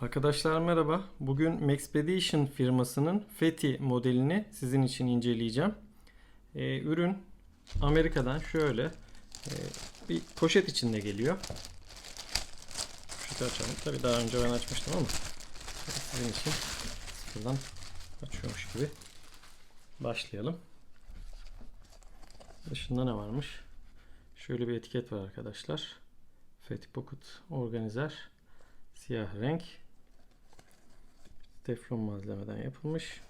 Arkadaşlar merhaba. Bugün Maxpedition firmasının Feti modelini sizin için inceleyeceğim. Ee, ürün Amerika'dan şöyle e, bir poşet içinde geliyor. Poşeti açalım. Tabii daha önce ben açmıştım ama sizin için sıfırdan açıyormuş gibi başlayalım. Dışında ne varmış? Şöyle bir etiket var arkadaşlar. Feti Pocket Organizer. Siyah renk. Teflon malzemeden yapılmış.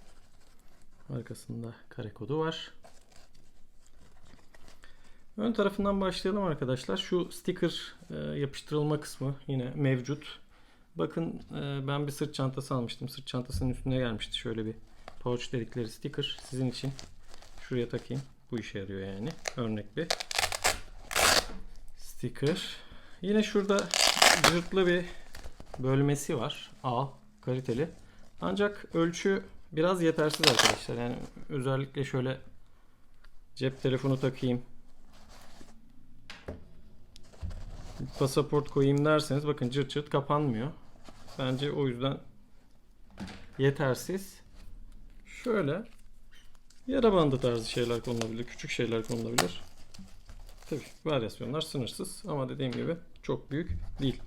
Arkasında kare kodu var. Ön tarafından başlayalım arkadaşlar. Şu sticker e, yapıştırılma kısmı yine mevcut. Bakın e, ben bir sırt çantası almıştım. Sırt çantasının üstüne gelmişti şöyle bir pouch dedikleri sticker. Sizin için şuraya takayım. Bu işe yarıyor yani. Örnek bir sticker. Yine şurada cırtlı bir bölmesi var. A kaliteli. Ancak ölçü biraz yetersiz arkadaşlar. Yani özellikle şöyle cep telefonu takayım. Pasaport koyayım derseniz bakın cırt cırt kapanmıyor. Bence o yüzden yetersiz. Şöyle yara bandı tarzı şeyler konulabilir. Küçük şeyler konulabilir. Tabii varyasyonlar sınırsız ama dediğim gibi çok büyük değil.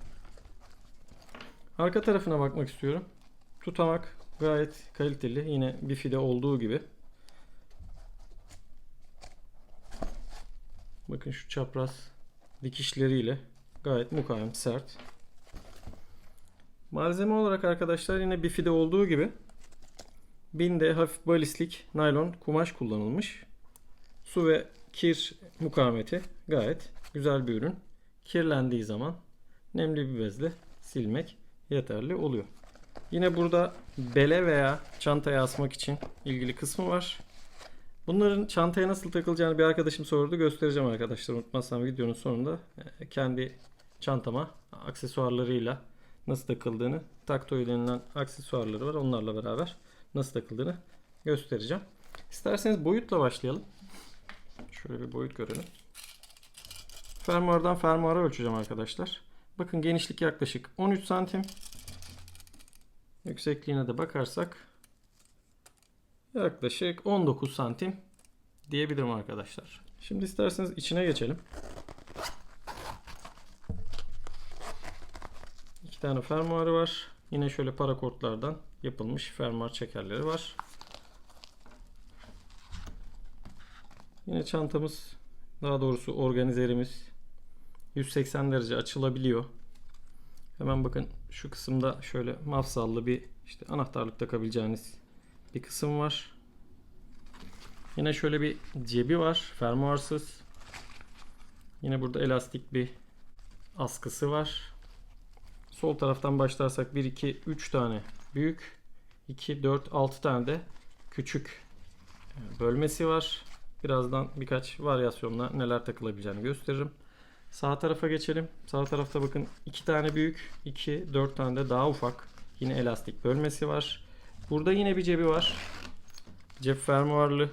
Arka tarafına bakmak istiyorum. Tutamak gayet kaliteli. Yine Bifi'de olduğu gibi. Bakın şu çapraz dikişleriyle gayet mukavem, sert. Malzeme olarak arkadaşlar yine Bifi'de olduğu gibi binde hafif balistik naylon kumaş kullanılmış. Su ve kir mukavemeti gayet güzel bir ürün. Kirlendiği zaman nemli bir bezle silmek yeterli oluyor. Yine burada bele veya çantaya asmak için ilgili kısmı var. Bunların çantaya nasıl takılacağını bir arkadaşım sordu. Göstereceğim arkadaşlar. Unutmazsam videonun sonunda e, kendi çantama aksesuarlarıyla nasıl takıldığını, taktoy denilen aksesuarları var. Onlarla beraber nasıl takıldığını göstereceğim. İsterseniz boyutla başlayalım. Şöyle bir boyut görelim. Fermuardan fermuara ölçeceğim arkadaşlar. Bakın genişlik yaklaşık 13 santim. Yüksekliğine de bakarsak yaklaşık 19 santim diyebilirim arkadaşlar. Şimdi isterseniz içine geçelim. İki tane fermuarı var. Yine şöyle parakortlardan yapılmış fermuar çekerleri var. Yine çantamız daha doğrusu organizerimiz 180 derece açılabiliyor. Hemen bakın şu kısımda şöyle mafsallı bir işte anahtarlık takabileceğiniz bir kısım var. Yine şöyle bir cebi var. Fermuarsız. Yine burada elastik bir askısı var. Sol taraftan başlarsak 1, 2, 3 tane büyük. 2, 4, 6 tane de küçük bölmesi var. Birazdan birkaç varyasyonla neler takılabileceğini gösteririm. Sağ tarafa geçelim. Sağ tarafta bakın iki tane büyük, iki dört tane de daha ufak. Yine elastik bölmesi var. Burada yine bir cebi var. Cep fermuarlı.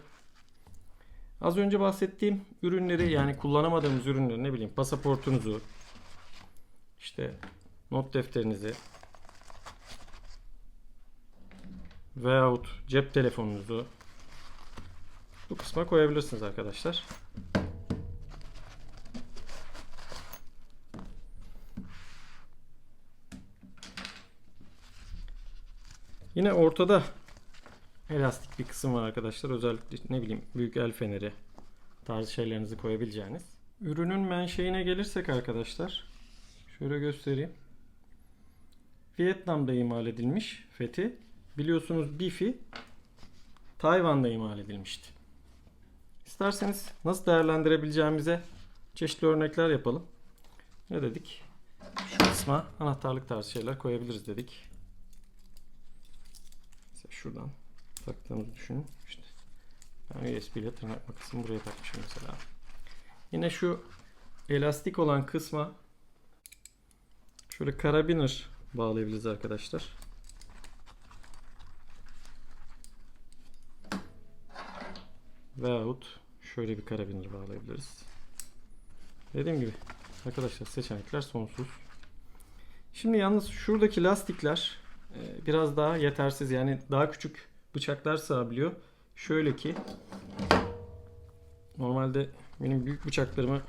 Az önce bahsettiğim ürünleri yani kullanamadığımız ürünleri ne bileyim pasaportunuzu, işte not defterinizi veyahut cep telefonunuzu bu kısma koyabilirsiniz arkadaşlar. Yine ortada elastik bir kısım var arkadaşlar. Özellikle ne bileyim büyük el feneri tarzı şeylerinizi koyabileceğiniz. Ürünün menşeine gelirsek arkadaşlar şöyle göstereyim. Vietnam'da imal edilmiş Fethi. Biliyorsunuz Bifi Tayvan'da imal edilmişti. İsterseniz nasıl değerlendirebileceğimize çeşitli örnekler yapalım. Ne dedik? Şu kısma anahtarlık tarzı şeyler koyabiliriz dedik. Şuradan taktığımızı düşünün. İşte ben USB ile tırnak makasını buraya takmışım mesela. Yine şu elastik olan kısma şöyle karabiner bağlayabiliriz arkadaşlar. Veyahut şöyle bir karabiner bağlayabiliriz. Dediğim gibi arkadaşlar seçenekler sonsuz. Şimdi yalnız şuradaki lastikler biraz daha yetersiz. Yani daha küçük bıçaklar sığabiliyor. Şöyle ki normalde benim büyük bıçaklarımı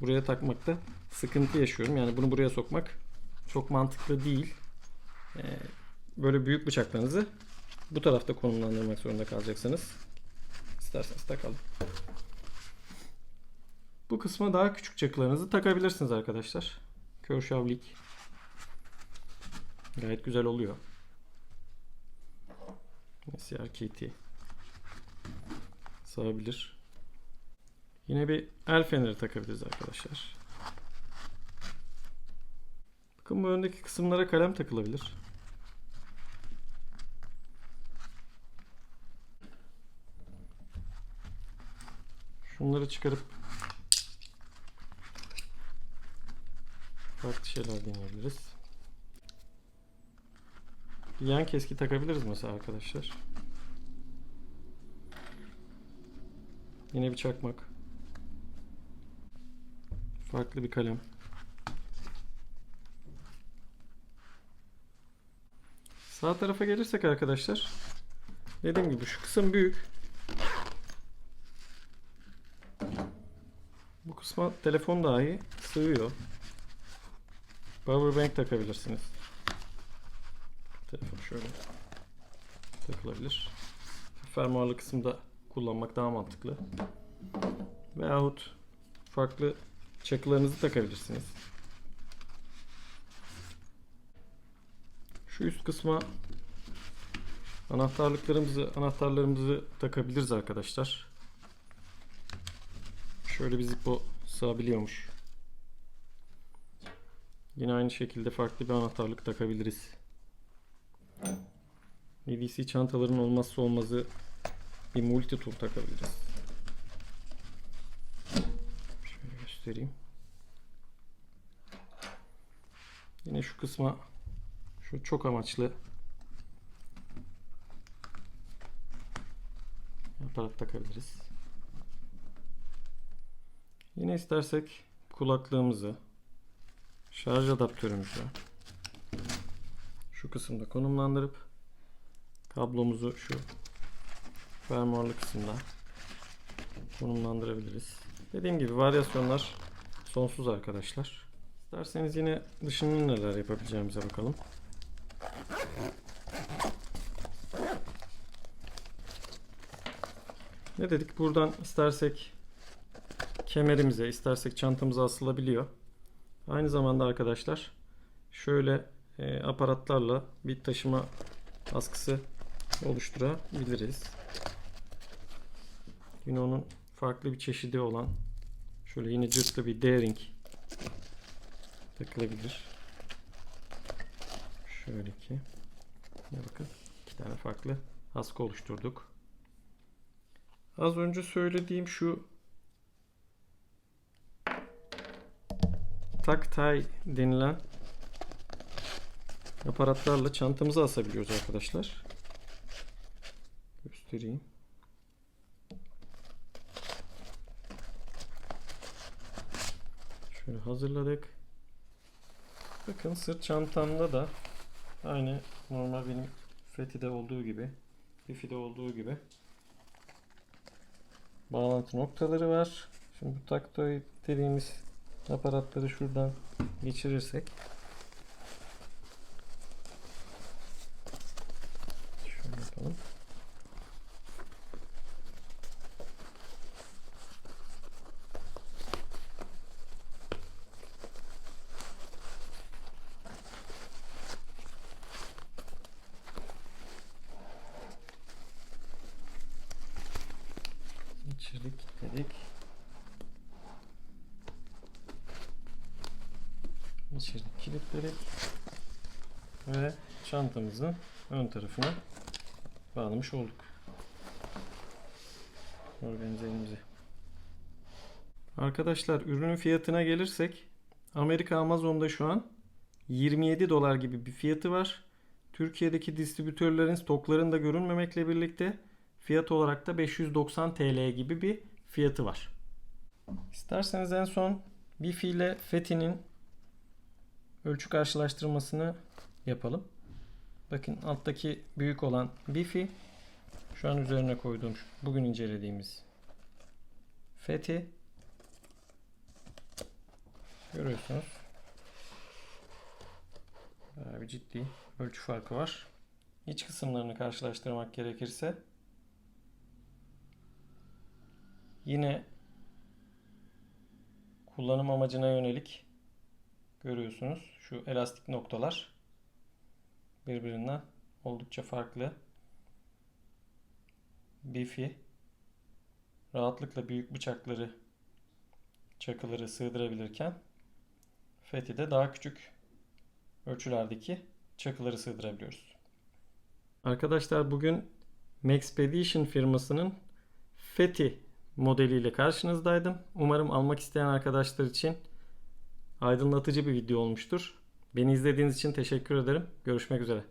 buraya takmakta sıkıntı yaşıyorum. Yani bunu buraya sokmak çok mantıklı değil. E, Böyle büyük bıçaklarınızı bu tarafta konumlandırmak zorunda kalacaksınız. İsterseniz takalım. Bu kısma daha küçük çakılarınızı takabilirsiniz arkadaşlar. Körşavlik. Gayet güzel oluyor. CRKT. Sığabilir. Yine bir el feneri takabiliriz arkadaşlar. Bakın bu öndeki kısımlara kalem takılabilir. Şunları çıkarıp farklı şeyler deneyebiliriz. Yan keski takabiliriz mesela arkadaşlar. Yine bir çakmak. Farklı bir kalem. Sağ tarafa gelirsek arkadaşlar. Dediğim gibi şu kısım büyük. Bu kısma telefon dahi sığıyor. Power bank takabilirsiniz. Şöyle takılabilir. Fermuarlı kısımda kullanmak daha mantıklı. Veyahut farklı çakılarınızı takabilirsiniz. Şu üst kısma anahtarlıklarımızı anahtarlarımızı takabiliriz arkadaşlar. Şöyle bir zippo sığabiliyormuş. Yine aynı şekilde farklı bir anahtarlık takabiliriz. EDC çantaların olmazsa olmazı bir multi tool takabiliriz. Şöyle göstereyim. Yine şu kısma şu çok amaçlı aparat takabiliriz. Yine istersek kulaklığımızı, şarj adaptörümüzü şu kısımda konumlandırıp kablomuzu şu fermuarlı kısımda konumlandırabiliriz. Dediğim gibi varyasyonlar sonsuz arkadaşlar. İsterseniz yine dışının neler yapabileceğimize bakalım. Ne dedik? Buradan istersek kemerimize, istersek çantamıza asılabiliyor. Aynı zamanda arkadaşlar şöyle e, aparatlarla bir taşıma askısı oluşturabiliriz. Yine onun farklı bir çeşidi olan şöyle yine cırtlı bir D-ring takılabilir. Şöyle ki ne bakın iki tane farklı askı oluşturduk. Az önce söylediğim şu taktay denilen aparatlarla çantamıza asabiliyoruz arkadaşlar. Göstereyim. Şöyle hazırladık. Bakın sırt çantamda da aynı normal benim Fethi'de olduğu gibi, Fifi'de olduğu gibi bağlantı noktaları var. Şimdi bu taktoy dediğimiz aparatları şuradan geçirirsek yapalım. Geçirdik, kilitledik. Geçirdik, kilitledik. Ve çantamızın ön tarafına bağlamış olduk. Organizemizi. Arkadaşlar ürünün fiyatına gelirsek Amerika Amazon'da şu an 27 dolar gibi bir fiyatı var. Türkiye'deki distribütörlerin stoklarında görünmemekle birlikte fiyat olarak da 590 TL gibi bir fiyatı var. İsterseniz en son Bifi ile Fethi'nin ölçü karşılaştırmasını yapalım. Bakın alttaki büyük olan Bifi şu an üzerine koyduğum bugün incelediğimiz Fethi görüyorsunuz. Bayağı bir ciddi ölçü farkı var. İç kısımlarını karşılaştırmak gerekirse yine kullanım amacına yönelik görüyorsunuz şu elastik noktalar birbirinden oldukça farklı. Bifi rahatlıkla büyük bıçakları çakıları sığdırabilirken Fethi de daha küçük ölçülerdeki çakıları sığdırabiliyoruz. Arkadaşlar bugün Maxpedition firmasının Fethi modeliyle karşınızdaydım. Umarım almak isteyen arkadaşlar için aydınlatıcı bir video olmuştur. Beni izlediğiniz için teşekkür ederim. Görüşmek üzere.